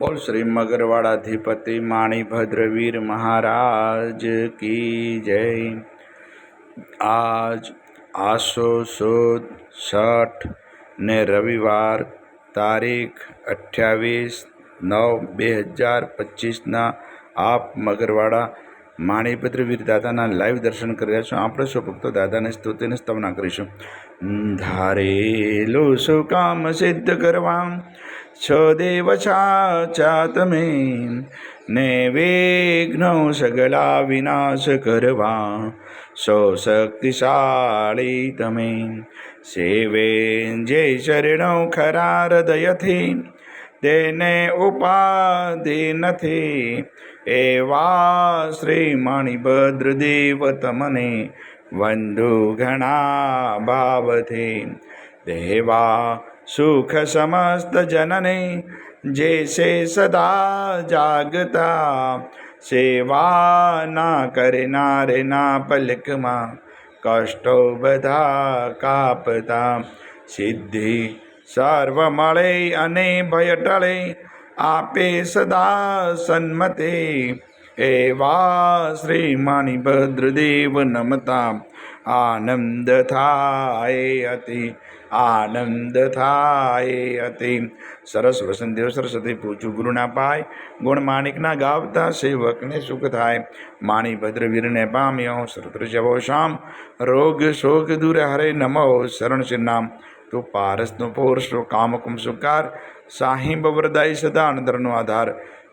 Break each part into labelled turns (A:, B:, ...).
A: બોલ શ્રી મગરવાડાધિપતિ માણીભદ્રવીર મહારાજ કી જય. આજ આસો સુદ છઠ ને રવિવાર તારીખ અઠ્યાવીસ નવ બે હજાર પચીસના આપ મગરવાડા માણીભદ્રવીર દાદાના લાઈવ દર્શન કરી રહ્યા છો. આપણે સૌ ભક્તો દાદાને સ્તુતિને સ્તવના કરીશું. ધારેલું શું કામ સિદ્ધ કરવા. છ દેવ છાચા તમે. ને વિઘ્નો સગલા વિનાશ કરવા. સો શક્તિશાળી તમે. સેવે જે શરણો ખરા હૃદયથી. તેને ઉપાધિ નથી. એવા શ્રી મણિભદ્રદેવ તમને વંધુ ઘણા ભાવથી. દેવા સુખ સમસ્ત જનને જે છે સદા જાગતા, સેવા ના કરનારે ના પલકમાં, કષ્ટો બધા કાપતા, સિદ્ધિ સર્વ મળે અને ભય ટળે આપે સદા સન્મતે. એવા શ્રી મણિભદ્રદેવ નમતા. આનંદ થાય અતિ, આનંદ થાય અતિ. સરસ વસંતદેવ સરસ્વતી પૂછું ગુરુના પાય, ગુણ માણિકના ગાવતા સેવકને સુખ થાય. માણી ભદ્રવીરને પામ્યો સરુદ્ર જવો શામ રોગ શોક દૂર હરે નમો, શરણ નામ. તું પારસનો પોરસો કામકુમ સુકાર સાહિબ વરદાય સદા અણધરનો આધાર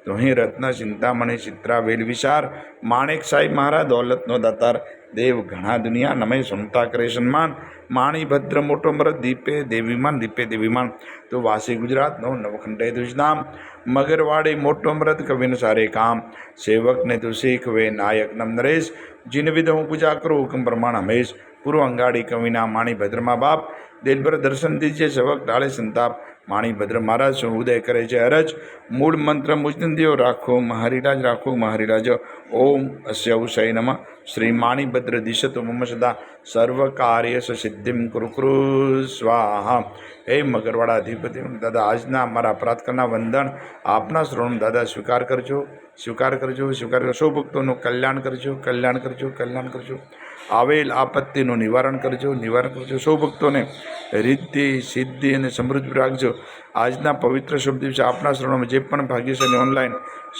A: તુહી રત્ન ચિંતામણી ચિત્રા વેલ વિચાર માણેક સાહેબ મહારાજ દોલતનો દાતાર દેવ ઘણા દુનિયા નમય સુમતા કરે સન્માન માણી ભદ્ર મોટો મરદ દીપે દેવીમાન દીપે દેવીમાન તો વાસી ગુજરાતનો નવખંડે દુજનામ મગરવાડે મોટો મરદ કવિન સારે કામ સેવકને તું શીખવે નાયક નમ નરેશ જીન વિધ હું પૂજા કરું હુકમ પ્રમાણ હમેશ પૂર્વ અંગાડી કવિના માણી ભદ્રમા બાપ દિલભર દર્શન દીજે સવક ડાળે સંતાપ. માણીભદ્ર મહારાજ ઉદય કરે છે? અરજ, મૂળ મંત્ર મુજનદીઓ રાખો મહારીરાજ રાખો મહારીરાજ. ઓમ અસ્ય ઉષય શ્રી માણીભદ્ર દિશતો મમ સદા. સર્વ કાર્ય સિદ્ધિમ કુરુ કુરુ. સ્વાહા. હે મગરવાળા અધિપતિ, દાદા, આજના અમારા પ્રાર્થના વંદન આપના શ્રોણ દાદા, સ્વીકાર કરજો સ્વીકાર કરજો સ્વીકાર કરજો. ભક્તોનું કલ્યાણ કરજો કલ્યાણ કરજો કલ્યાણ કરજો. આવેલ આપત્તિનું નિવારણ કરજો નિવારણ કરજો. સૌ ભક્તોને રિદ્ધિ, સિદ્ધિ અને સમૃદ્ધિ રાખજો. આજના પવિત્ર શુભ દિવસે આપણા શરણોમાં જે પણ ભાગ્યશાળી ઓનલાઈન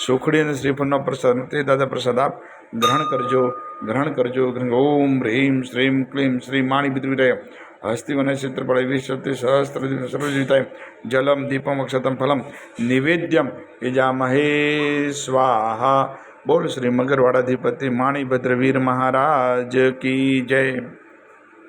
A: સુખડી અને શ્રીફળનો પ્રસાદ તે દાદા પ્રસાદ આપ ગ્રહણ કરજો. ગ્રહણ કરજો. ઓમ હ્રીમ શ્રીમ ક્લીમ, શ્રી માણી બિદ્વિરય હસ્તિવન ક્ષેત્રફળ વિશતિ સહસ્ત્ર સર્વજીતાય જલમ, દીપમ, અક્ષતમ, ફલમ, નિવેદ્યમ. યજામહે સ્વાહા. બોલ શ્રી મગરવાડાધિપતિ માણીભદ્ર વીર મહારાજ કી જય.